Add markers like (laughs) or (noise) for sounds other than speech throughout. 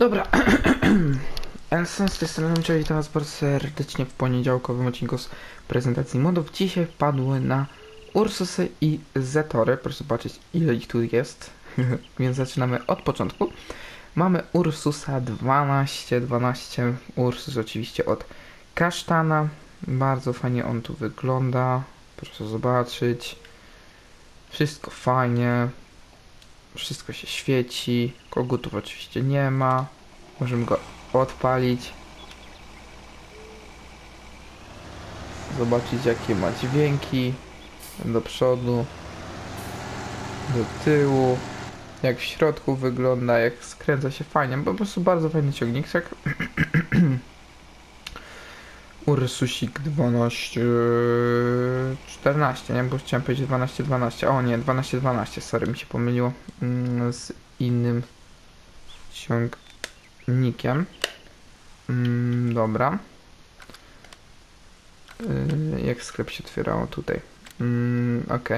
Dobra. Elsen z tej strony, czyli was bardzo serdecznie w poniedziałkowym odcinku z prezentacji modów. Dzisiaj wpadły na Ursusy i Zetory. Proszę zobaczyć ile ich tu jest. (laughs) Więc zaczynamy od początku. Mamy Ursusa 12, 12. Ursus oczywiście od kasztana. Bardzo fajnie on tu wygląda. Proszę zobaczyć. Wszystko fajnie. Wszystko się świeci. Kogutów oczywiście nie ma. Możemy go odpalić. Zobaczyć jakie ma dźwięki. Do przodu. Do tyłu. Jak w środku wygląda, jak skręca się fajnie. Po prostu bardzo fajny ciągniczek. (clears throat) Ursusik 12 14, nie? Bo chciałem powiedzieć 12 12. O nie, 12 12, sorry, mi się pomyliło mm, z innym ciągnikiem. Mm, dobra. Yy, jak sklep się otwierało tutaj. Mm, ok.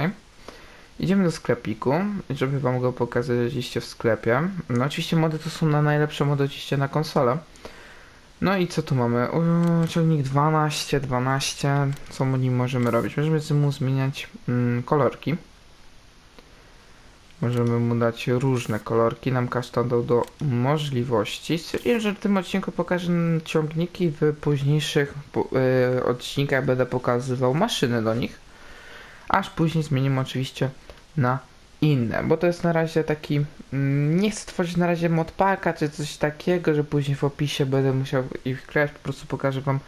Idziemy do sklepiku, żeby wam go pokazać oczywiście w sklepie. No oczywiście mody to są na najlepsze mody oczywiście na konsolę. No i co tu mamy? Uuu, ciągnik 12, 12. Co mu nim możemy robić? Możemy mu zmieniać mm, kolorki. Możemy mu dać różne kolorki. Nam kasztan dał do możliwości. Stwierdziłem, że w tym odcinku pokażę ciągniki. W późniejszych po, y, odcinkach będę pokazywał maszyny do nich. Aż później zmienimy oczywiście na inne, bo to jest na razie taki, mm, nie chcę tworzyć na razie modpaka czy coś takiego, że później w opisie będę musiał ich wklejać, po prostu pokażę wam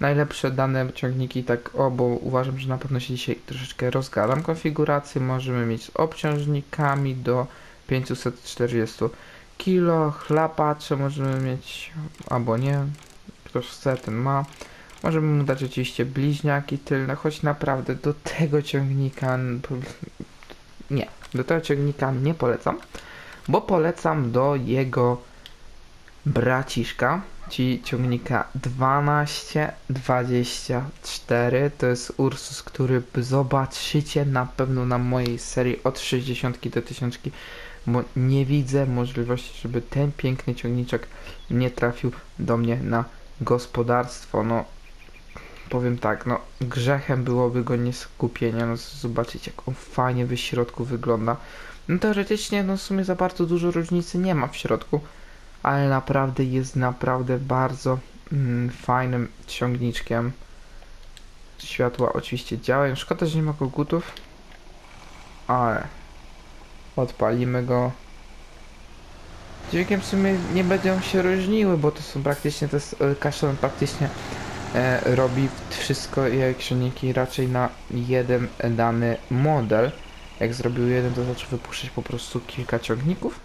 najlepsze dane ciągniki, tak o, bo uważam, że na pewno się dzisiaj troszeczkę rozgadam. Konfigurację możemy mieć z obciążnikami do 540 kg, chlapacze możemy mieć, albo nie, kto chce, ten ma. Możemy mu dać oczywiście bliźniaki tylne, choć naprawdę do tego ciągnika nie, do tego ciągnika nie polecam, bo polecam do jego braciszka, czyli ciągnika 1224. To jest Ursus, który zobaczycie na pewno na mojej serii od 60 do 1000, bo nie widzę możliwości, żeby ten piękny ciągniczek nie trafił do mnie na gospodarstwo. No, powiem tak, no grzechem byłoby go nie skupienia, no zobaczyć jak on fajnie w środku wygląda. No teoretycznie no w sumie za bardzo dużo różnicy nie ma w środku, ale naprawdę jest naprawdę bardzo mm, fajnym ciągniczkiem. Światła oczywiście działają, szkoda, że nie ma kogutów, ale odpalimy go. Dźwiękiem w sumie nie będą się różniły, bo to są praktycznie, to jest e, kasztan praktycznie e, robi wszystko elektroniki raczej na jeden dany model. Jak zrobił jeden, to zaczął wypuszczać po prostu kilka ciągników.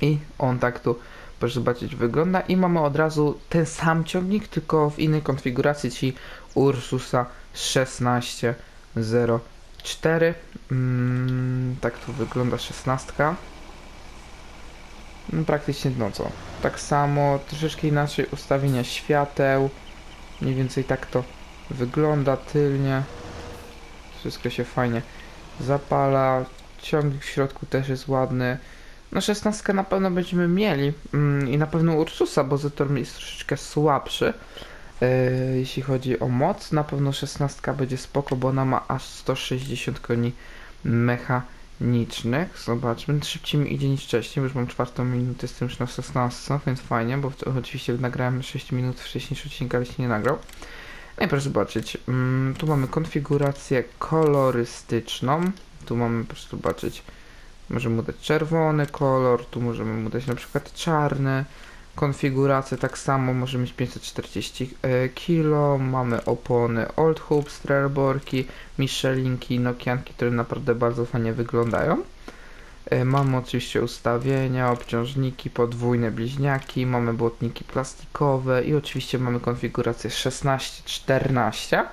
I on tak tu, proszę zobaczyć, wygląda. I mamy od razu ten sam ciągnik, tylko w innej konfiguracji, czyli Ursusa 1604. Mm, tak tu wygląda 16. No, praktycznie no co, tak samo, troszeczkę inaczej ustawienia świateł, mniej więcej tak to wygląda tylnie, wszystko się fajnie zapala, ciągnik w środku też jest ładny, no 16 na pewno będziemy mieli mm, i na pewno Ursusa, bo Zetor jest troszeczkę słabszy, yy, jeśli chodzi o moc, na pewno 16 będzie spoko, bo ona ma aż 160 koni mecha nicznych. Zobaczmy, szybciej mi idzie niż wcześniej, już mam czwartą minutę, jestem już na 16, więc fajnie, bo oczywiście nagrałem 6 minut wcześniejszy odcinek, ale się nie nagrał. No i proszę zobaczyć, mm, tu mamy konfigurację kolorystyczną, tu mamy, proszę zobaczyć, możemy mu dać czerwony kolor, tu możemy mu dać na przykład czarny, konfigurację tak samo, może mieć 540 kg, mamy opony Old Hoop, Strelborki, Michelinki, Nokianki, które naprawdę bardzo fajnie wyglądają. E, Mamy oczywiście ustawienia, obciążniki, podwójne bliźniaki, mamy błotniki plastikowe i oczywiście mamy konfigurację 16-14,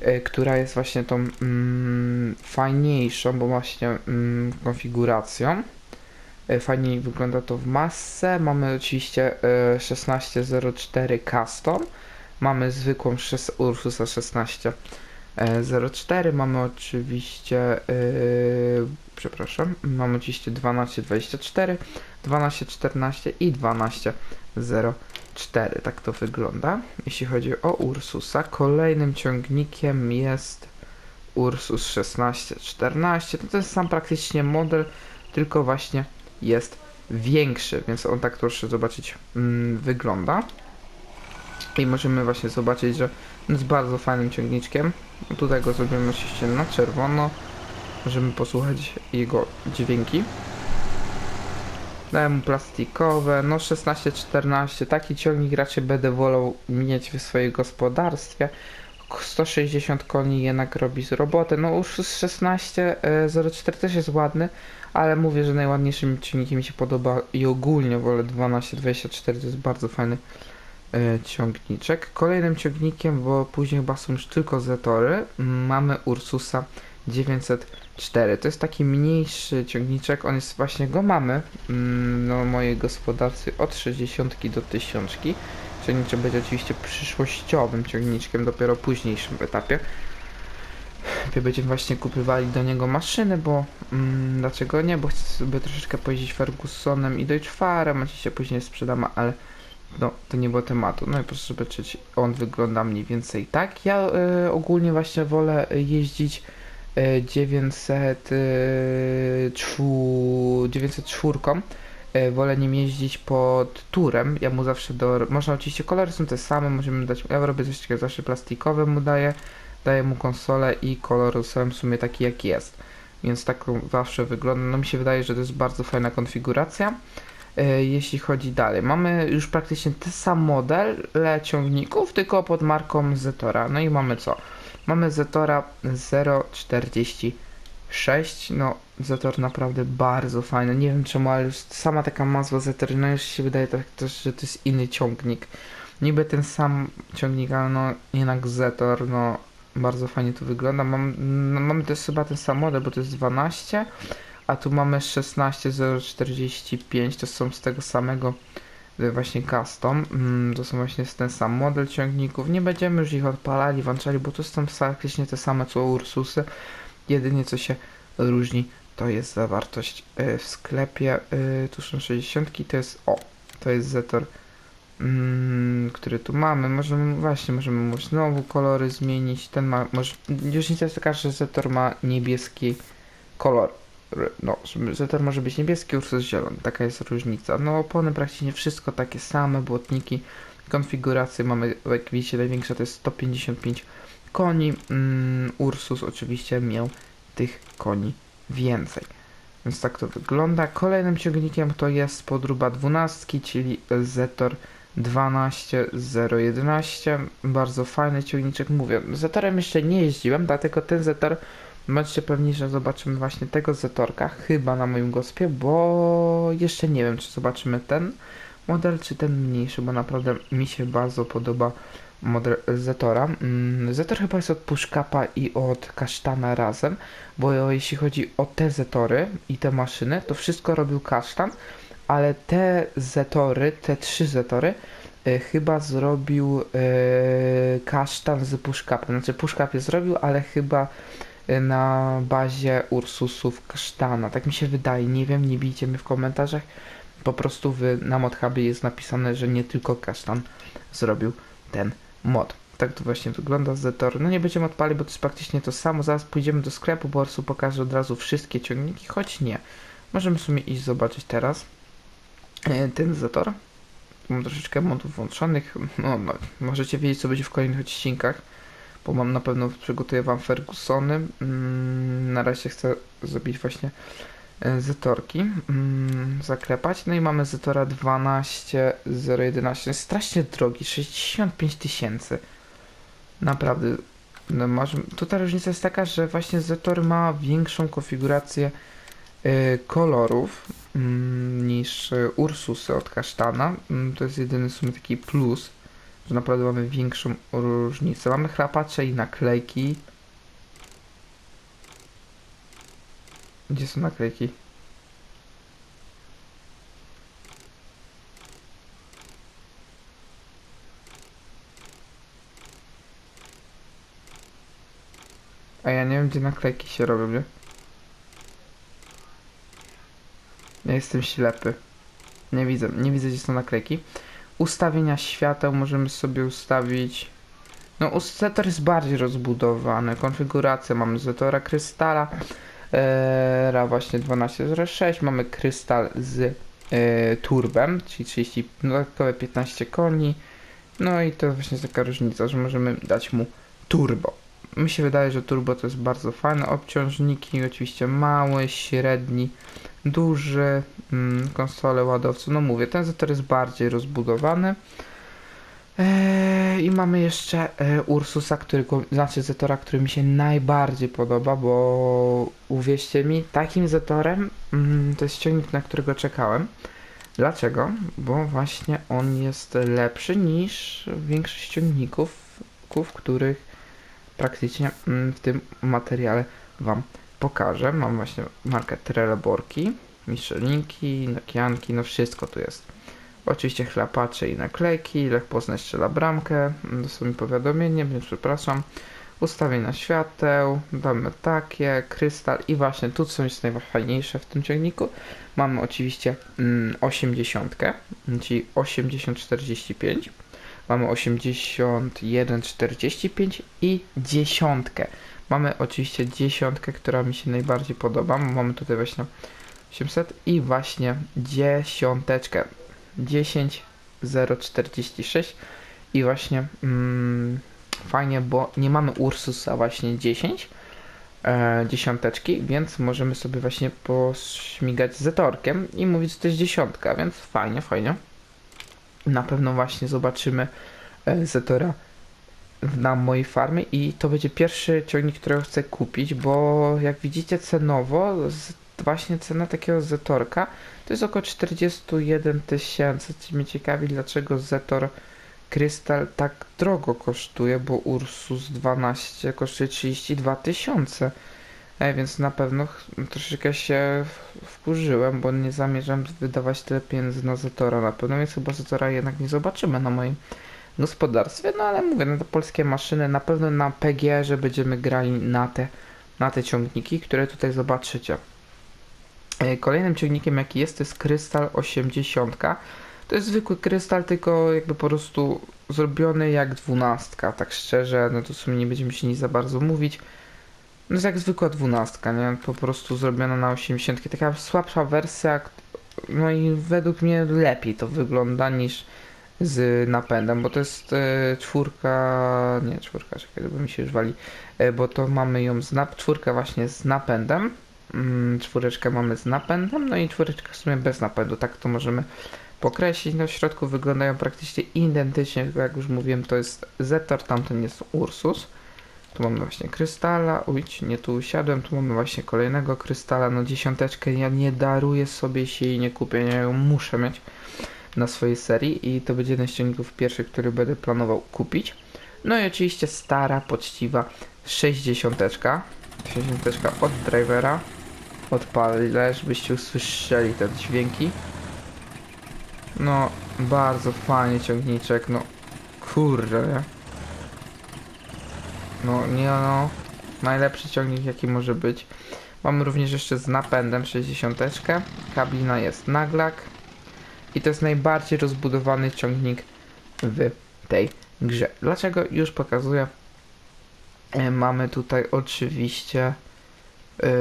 e, która jest właśnie tą mm, fajniejszą, bo właśnie mm, konfiguracją. E, Fajniej wygląda to w masce. Mamy oczywiście e, 1604 Custom. Mamy zwykłą Ursusa 1604. Mamy oczywiście, e, przepraszam, mamy oczywiście 1224. 12.14 i 12.04. Tak to wygląda. Jeśli chodzi o Ursusa, kolejnym ciągnikiem jest Ursus 1614. To jest sam praktycznie model, tylko właśnie jest większy, więc on tak troszkę zobaczyć mm, wygląda. I możemy właśnie zobaczyć, że jest bardzo fajnym ciągniczkiem. Tutaj go zrobimy oczywiście na czerwono. Możemy posłuchać jego dźwięki. Dałem mu plastikowe, no 16-14, taki ciągnik raczej będę wolał mieć w swoim gospodarstwie. 160 koni jednak robi z roboty, no już 16-04 też jest ładny, ale mówię, że najładniejszym ciągnikiem mi się podoba i ogólnie wolę 12-24, to jest bardzo fajny e, ciągniczek. Kolejnym ciągnikiem, bo później chyba są już tylko Zetory, mamy Ursusa 904. To jest taki mniejszy ciągniczek, on jest właśnie, go mamy mm, no, mojej gospodarstwie od 60 do 1000. Ciągniczek będzie oczywiście przyszłościowym ciągniczkiem, dopiero późniejszym etapie. Gdy będziemy właśnie kupywali do niego maszyny, bo mm, dlaczego nie? Bo chcę sobie troszeczkę pojeździć Fergusonem i Deutschfarem, oczywiście później sprzedam, ale no, to nie było tematu. No i proszę zobaczyć, on wygląda mniej więcej tak. Ja y, ogólnie właśnie wolę jeździć y, 900, y, czu- 904. Y, wolę nim jeździć pod turem. Ja mu zawsze do. Można oczywiście kolory są te same, możemy dać. Ja robię coś takiego zawsze plastikowe mu daję. Daję mu konsolę i kolor w sumie taki jak jest. Więc tak zawsze wygląda. No mi się wydaje, że to jest bardzo fajna konfiguracja. E, jeśli chodzi dalej. Mamy już praktycznie ten sam model ciągników, tylko pod marką Zetora. No i mamy co? Mamy Zetora 046. No, Zetor naprawdę bardzo fajny. Nie wiem czemu, ale już sama taka nazwa Zetor, no już się wydaje tak też, że to jest inny ciągnik. Niby ten sam ciągnik, ale no jednak Zetor, no bardzo fajnie to wygląda. Mam, no, mamy też chyba ten sam model, bo to jest 12 a tu mamy 16045, to są z tego samego y, właśnie custom, mm, to są właśnie ten sam model ciągników, nie będziemy już ich odpalali, włączali, bo to są praktycznie te same co Ursusy, jedynie co się różni to jest zawartość y, w sklepie, y, tu są 60, to jest, o, to jest Zetor, mm, który tu mamy, możemy, właśnie, możemy mu znowu kolory zmienić, ten ma, może, różnica jest taka, że Zetor ma niebieski kolor, no, Zetor może być niebieski, Ursus zielony, taka jest różnica. No, opony praktycznie wszystko takie same, błotniki, konfiguracje mamy, jak widzicie, największa to jest 155 koni, mm, Ursus oczywiście miał tych koni więcej. Więc tak to wygląda. Kolejnym ciągnikiem to jest podruba 12, czyli Zetor 12011. Bardzo fajny ciągniczek, mówię. Zetorem jeszcze nie jeździłem, dlatego ten Zetor Bądźcie pewni, że zobaczymy właśnie tego Zetorka, chyba na moim gospie, bo jeszcze nie wiem, czy zobaczymy ten model, czy ten mniejszy, bo naprawdę mi się bardzo podoba model Zetora. Mm, Zetor chyba jest od Pushkapa i od Kasztana razem, bo jeśli chodzi o te Zetory i te maszyny, to wszystko robił Kasztan, ale te Zetory, te trzy Zetory, y, chyba zrobił y, Kasztan z Pushkapem. Znaczy Pushkap je zrobił, ale chyba na bazie Ursusów Kasztana. Tak mi się wydaje, nie wiem, nie bijcie mnie w komentarzach. Po prostu w, na modhubie jest napisane, że nie tylko Kasztan zrobił ten mod. Tak to właśnie wygląda z Zetor. No nie będziemy odpali, bo to jest praktycznie to samo. Zaraz pójdziemy do sklepu, bo Ursu pokaże od razu wszystkie ciągniki, choć nie. Możemy w sumie iść zobaczyć teraz e, ten Zetor. Mam troszeczkę modów włączonych. No, no, możecie wiedzieć, co będzie w kolejnych odcinkach bo mam na pewno przygotuję Wam Fergusony. Mm, na razie chcę zrobić właśnie e, Zetorki, mm, zaklepać. No i mamy Zetora 12011. Jest strasznie drogi, 65 tysięcy. Naprawdę. No może, tutaj różnica jest taka, że właśnie Zetor ma większą konfigurację kolorów y, niż Ursusy od Kasztana. Y, to jest jedyny w sumie taki plus że naprawdę mamy większą różnicę. Mamy chlapacze i naklejki. Gdzie są naklejki? A ja nie wiem, gdzie naklejki się robią, nie? Ja jestem ślepy. Nie widzę, nie widzę gdzie są naklejki. Ustawienia świateł możemy sobie ustawić. No, Zetor jest bardziej rozbudowany. Konfigurację mamy Zetora Krystala. Ra właśnie 1206. Mamy krystal z e, turbem, czyli 30, dodatkowe 15 koni. No i to właśnie taka różnica, że możemy dać mu turbo. Mi się wydaje, że turbo to jest bardzo fajne. Obciążniki oczywiście mały, średni, duży, mm, konsole ładowcy. No mówię, ten Zetor jest bardziej rozbudowany. Eee, I mamy jeszcze e, Ursusa, którego, znaczy Zetora, który mi się najbardziej podoba, bo uwierzcie mi, takim Zetorem mm, to jest ciągnik, na którego czekałem. Dlaczego? Bo właśnie on jest lepszy niż większość ciągników, których praktycznie mm, w tym materiale Wam pokażę. Mam właśnie markę Trelleborki, Michelinki, Nokianki, no wszystko tu jest. Oczywiście chlapacze i naklejki, Lech Poznań strzela bramkę, dosłownie mi powiadomienie, więc przepraszam. Ustawienia świateł, damy takie, krystal i właśnie tu co jest najfajniejsze w tym ciągniku. Mamy oczywiście mm, 80, czyli 8045. Mamy 8145 i dziesiątkę. Mamy oczywiście dziesiątkę, która mi się najbardziej podoba. Mamy tutaj właśnie 800 i właśnie dziesiąteczkę. 10046 i właśnie mm, fajnie, bo nie mamy Ursusa właśnie 10 e, dziesiąteczki, więc możemy sobie właśnie pośmigać z Zetorkiem i mówić, że to jest dziesiątka, więc fajnie, fajnie. Na pewno właśnie zobaczymy e, Zetora na mojej farmie i to będzie pierwszy ciągnik, którego chcę kupić, bo jak widzicie cenowo, właśnie cena takiego Zetorka to jest około 41 tysięcy. Mnie ciekawi, dlaczego Zetor Krystal tak drogo kosztuje, bo Ursus 12 kosztuje 32 tysiące. E, więc na pewno troszeczkę się wkurzyłem, bo nie zamierzam wydawać tyle pieniędzy na Zetora na pewno, więc chyba Zetora jednak nie zobaczymy na moim gospodarstwie. No ale mówię, na te polskie maszyny, na pewno na PG, że będziemy grali na te, na te ciągniki, które tutaj zobaczycie. E, Kolejnym ciągnikiem jaki jest to jest Krystal 80. To jest zwykły krystal, tylko jakby po prostu zrobiony jak dwunastka, tak szczerze, no to w sumie nie będziemy się nic za bardzo mówić. No jest jak zwykła dwunastka, nie? Po prostu zrobiona na 80. Taka słabsza wersja, no i według mnie lepiej to wygląda niż z napędem, bo to jest e, czwórka, nie czwórka, czekaj, bo mi się już wali, e, bo to mamy ją z nap, czwórka właśnie z napędem, mm, czwóreczkę mamy z napędem, no i czwóreczkę w sumie bez napędu, tak to możemy pokreślić. No w środku wyglądają praktycznie identycznie, jak już mówiłem, to jest Zetor, tamten jest Ursus. Tu mamy właśnie krystala, ujć, nie tu usiadłem, tu mamy właśnie kolejnego krystala, no dziesiąteczkę, ja nie daruję sobie się i nie kupię, ja ją muszę mieć na swojej serii i to będzie jeden z ciągników pierwszy, który będę planował kupić. No i oczywiście stara, poczciwa 60. 60 od drivera. Odpalę, żebyście usłyszeli te dźwięki. No, bardzo fajnie ciągniczek, no kurde? No, nie no, najlepszy ciągnik jaki może być. Mamy również jeszcze z napędem 60. Kabina jest naglak. I to jest najbardziej rozbudowany ciągnik w tej grze. Dlaczego? Już pokazuję. E, Mamy tutaj oczywiście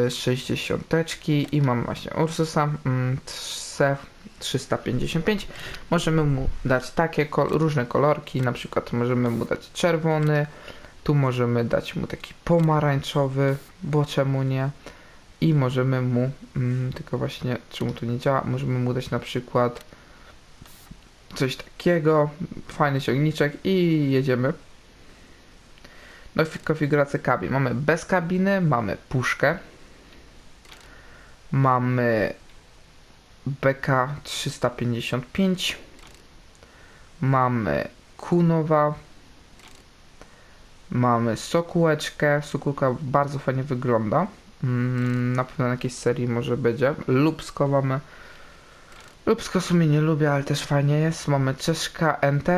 y, 60 i mam właśnie Ursusa mm, Sef 355. Możemy mu dać takie różne kolorki, na przykład możemy mu dać czerwony, tu możemy dać mu taki pomarańczowy, bo czemu nie? I możemy mu, mm, tylko właśnie czemu to nie działa, możemy mu dać na przykład coś takiego, fajny ciągniczek i jedziemy. No konfigurację kabin. Mamy bez kabiny, mamy puszkę, mamy BK 355, mamy Kunowa, mamy Sokółeczkę. Sokółka bardzo fajnie wygląda. Mm, Na pewno na jakiejś serii może będzie. Lubsko mamy. Lubsko w sumie nie lubię, ale też fajnie jest. Mamy Czeszka NT.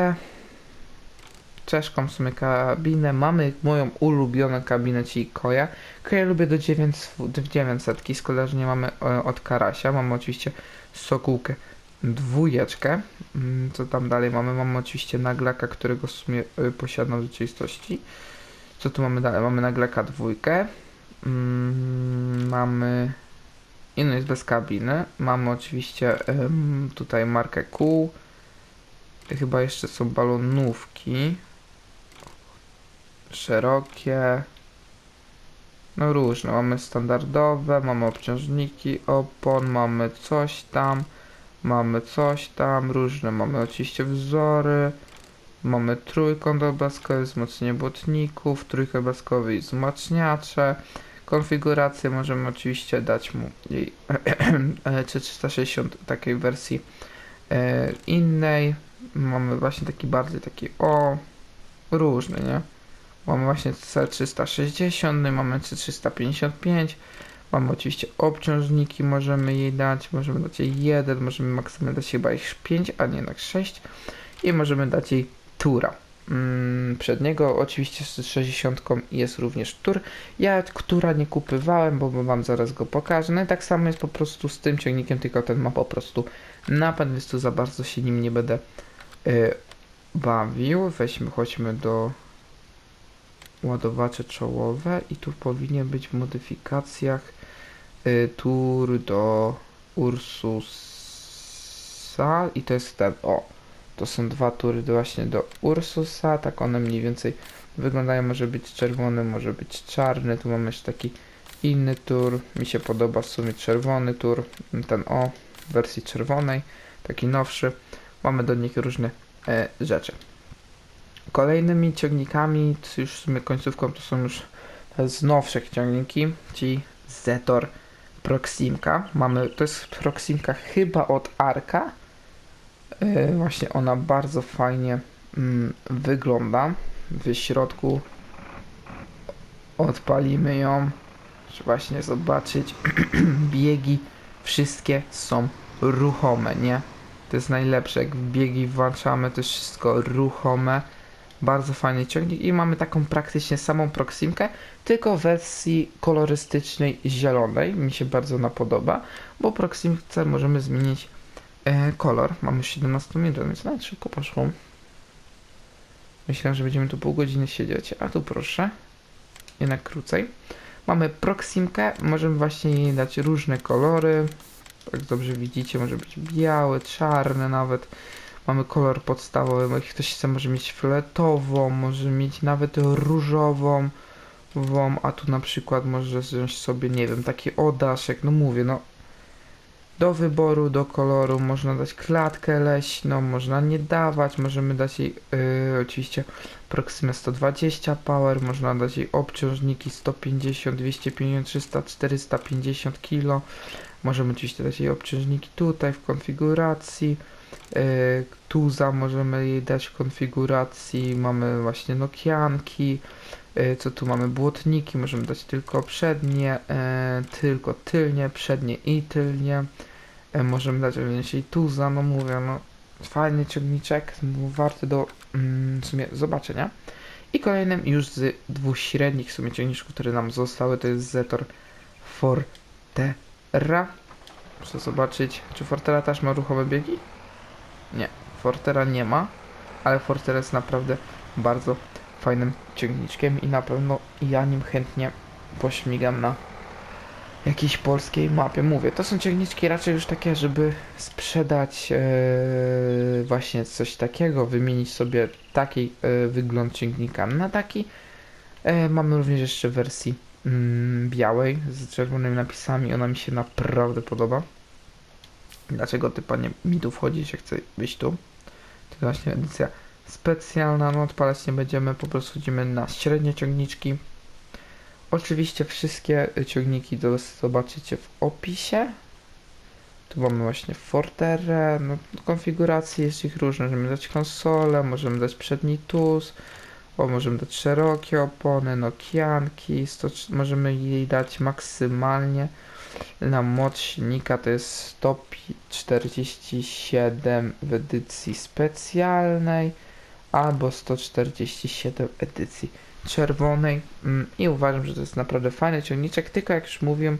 Czeszką w sumie kabinę. Mamy moją ulubioną kabinę, czyli Koja. Koja lubię do 900, 900 z kolei nie mamy e, od Karasia. Mamy oczywiście Sokółkę dwójeczkę. Mm, Co tam dalej mamy? Mamy oczywiście naglaka, którego w sumie y, posiadam w rzeczywistości. Co tu mamy dalej? Mamy naglaka dwójkę. Mm, mamy... I no jest bez kabiny. Mamy oczywiście em, tutaj markę kół. Chyba jeszcze są balonówki. Szerokie. No różne. Mamy standardowe, mamy obciążniki opon, mamy coś tam. Mamy coś tam, różne. Mamy oczywiście wzory. Mamy trójkąt obrazkowy, wzmocnienie błotników, trójkąt obrazkowy i wzmacniacze. Konfigurację możemy oczywiście dać mu jej e, czy 360 takiej wersji e, innej. Mamy właśnie taki bardziej taki o różny, nie? Mamy właśnie C360, no mamy C355. Mamy oczywiście obciążniki, możemy jej dać, możemy dać jej jeden, możemy maksymalnie dać chyba ich 5, a nie jednak 6 i możemy dać jej tura. Mm, Przedniego oczywiście z 60 jest również tur. Ja która nie kupywałem, bo wam zaraz go pokażę. No i tak samo jest po prostu z tym ciągnikiem, tylko ten ma po prostu napęd, więc tu za bardzo się nim nie będę y, bawił. Weźmy, chodźmy do ładowacze czołowe i tu powinien być w modyfikacjach y, tur do Ursusa i to jest ten, o, to są dwa tury właśnie do Ursusa, tak one mniej więcej wyglądają, może być czerwony, może być czarny, tu mamy jeszcze taki inny tur, mi się podoba w sumie czerwony tur, ten o, w wersji czerwonej, taki nowszy, mamy do nich różne e, rzeczy. Kolejnymi ciągnikami, już w sumie końcówką, to są już z nowszych ciągniki, czyli Zetor Proximka. Mamy, to jest Proximka chyba od Arka. Yy, właśnie ona bardzo fajnie mm, wygląda. W środku odpalimy ją, żeby właśnie zobaczyć. (clears throat) biegi wszystkie są ruchome, nie? To jest najlepsze, jak biegi włączamy, to jest wszystko ruchome. Bardzo fajny ciągnik i mamy taką praktycznie samą Proximkę, tylko w wersji kolorystycznej zielonej. Mi się bardzo podoba, bo Proximce możemy zmienić e, kolor. Mamy 17 minut, więc nawet szybko poszło. Myślałem, że będziemy tu pół godziny siedzieć, a tu proszę, jednak krócej. Mamy Proximkę, możemy właśnie jej dać różne kolory. Jak dobrze widzicie, może być biały, czarny nawet. Mamy kolor podstawowy, jak ktoś chce może mieć fioletową, może mieć nawet różową, wą, a tu na przykład może wziąć sobie, nie wiem, taki odaszek, no mówię, no do wyboru, do koloru. Można dać klatkę leśną, można nie dawać, możemy dać jej yy, oczywiście Proximę 120 power, można dać jej obciążniki 150, 250, 300, 450 kg, możemy oczywiście dać jej obciążniki tutaj w konfiguracji, yy, tuza możemy jej dać w konfiguracji, mamy właśnie nokianki, yy, co tu mamy? Błotniki, możemy dać tylko przednie, yy, tylko tylnie, przednie i tylnie, yy, możemy dać jej tuza, no mówię, no fajny ciągniczek, no, warty do mm, w sumie zobaczenia. I kolejnym już z dwóch średnich w sumie ciągniczków, które nam zostały, to jest Zetor Fortera. Muszę zobaczyć, czy Fortera też ma ruchome biegi? Nie, Fortera nie ma, ale Fortera jest naprawdę bardzo fajnym ciągniczkiem i na pewno ja nim chętnie pośmigam na jakiejś polskiej mapie. Mówię, to są ciągniczki raczej już takie, żeby sprzedać e, właśnie coś takiego, wymienić sobie taki e, wygląd ciągnika na taki. E, mamy również jeszcze w wersji mm, białej z czerwonymi napisami. Ona mi się naprawdę podoba. Dlaczego ty panie mi tu wchodzisz, jak chcę być tu? To właśnie edycja specjalna, no odpalać nie będziemy, po prostu chodzimy na średnie ciągniczki. Oczywiście wszystkie ciągniki do zobaczycie w opisie. Tu mamy właśnie Forterę, no konfiguracje jest ich różne, możemy dać konsolę, możemy dać przedni tuz, o, możemy dać szerokie opony, nokianki, 100, możemy jej dać maksymalnie. Na moc silnika to jest 147 w edycji specjalnej albo 147 w edycji czerwonej Mm, i uważam, że to jest naprawdę fajny ciągniczek, tylko jak już mówiłem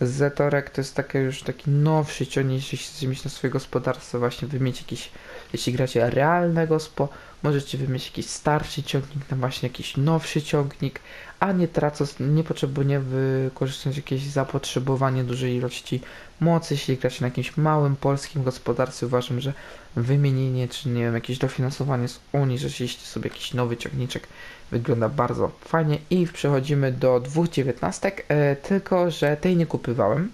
Zetorek to jest taki już taki nowszy ciągnik, jeśli chcecie mieć na swoje gospodarstwo, właśnie wy mieć jakiś, jeśli gracie realne gospo, możecie wy mieć jakiś starszy ciągnik, na właśnie jakiś nowszy ciągnik, a nie tracąc, nie potrzebuje wykorzystać jakieś zapotrzebowanie dużej ilości mocy, jeśli gracie na jakimś małym polskim gospodarstwie, uważam, że wymienienie, czy nie wiem, jakieś dofinansowanie z Unii, jeśli sobie jakiś nowy ciągniczek wygląda bardzo fajnie i przechodzimy do dwóch dziewiętnastek, e, tylko że tej nie kupywałem.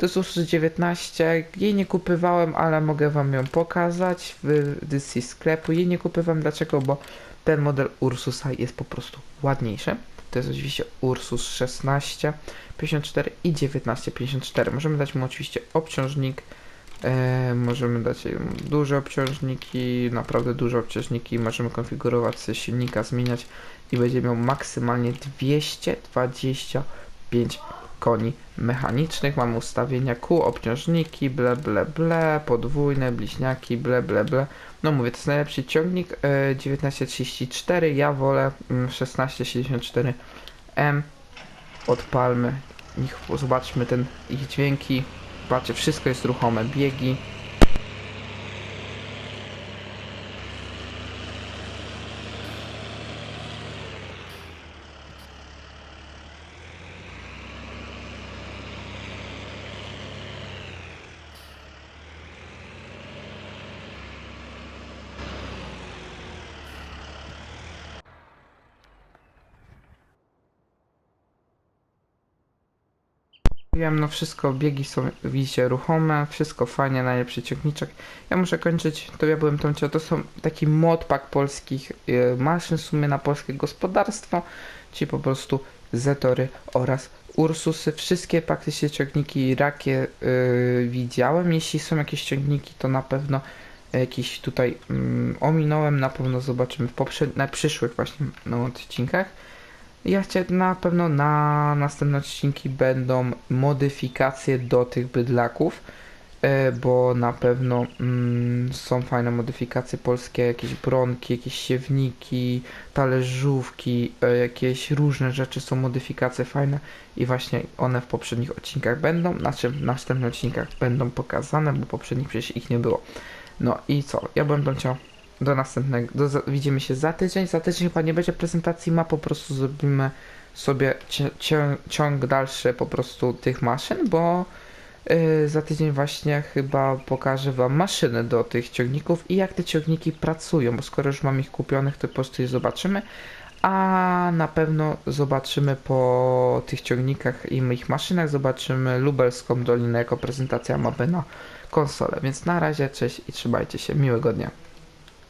To jest Ursus 19, jej nie kupywałem, ale mogę wam ją pokazać w edycji sklepu. Jej nie kupywałem, dlaczego? Bo ten model Ursusa jest po prostu ładniejszy. To jest oczywiście Ursus 16, 54 i 19, 54. Możemy dać mu oczywiście obciążnik, e, możemy dać duże obciążniki, naprawdę duże obciążniki, możemy konfigurować silnika, zmieniać i będzie miał maksymalnie 225 koni mechanicznych. Mamy ustawienia kół, obciążniki, ble ble ble, podwójne, bliźniaki, ble ble ble. No mówię, to jest najlepszy ciągnik e, 1934, ja wolę mm, 1664M od Palmy. Niech zobaczmy ten ich dźwięki. Patrzcie, wszystko jest ruchome, biegi. Wiem, no wszystko, biegi są, widzicie, ruchome, wszystko fajnie, najlepszy ciągniczek. Ja muszę kończyć, to ja byłem tą to są taki modpack polskich y, maszyn w sumie na polskie gospodarstwo, czyli po prostu Zetory oraz Ursusy. Wszystkie praktycznie ciągniki rakie y, widziałem. Jeśli są jakieś ciągniki, to na pewno jakiś tutaj mm, ominąłem, na pewno zobaczymy w na przyszłych właśnie no, odcinkach. Ja chciałem na pewno na następne odcinki będą modyfikacje do tych bydlaków, e, bo na pewno mm, są fajne modyfikacje polskie, jakieś bronki, jakieś siewniki, talerzówki, e, jakieś różne rzeczy są modyfikacje fajne i właśnie one w poprzednich odcinkach będą, znaczy w następnych odcinkach będą pokazane, bo poprzednich przecież ich nie było. No i co? Ja byłem Domcio. Do następnego. Do, widzimy się za tydzień. Za tydzień chyba nie będzie prezentacji ma, po prostu zrobimy sobie ciąg dalszy po prostu tych maszyn, bo yy, za tydzień właśnie chyba pokażę wam maszyny do tych ciągników i jak te ciągniki pracują, bo skoro już mam ich kupionych, to po prostu je zobaczymy. A na pewno zobaczymy po tych ciągnikach i moich maszynach, zobaczymy lubelską dolinę jako prezentacja mapy na konsolę. Więc na razie, cześć i trzymajcie się. Miłego dnia.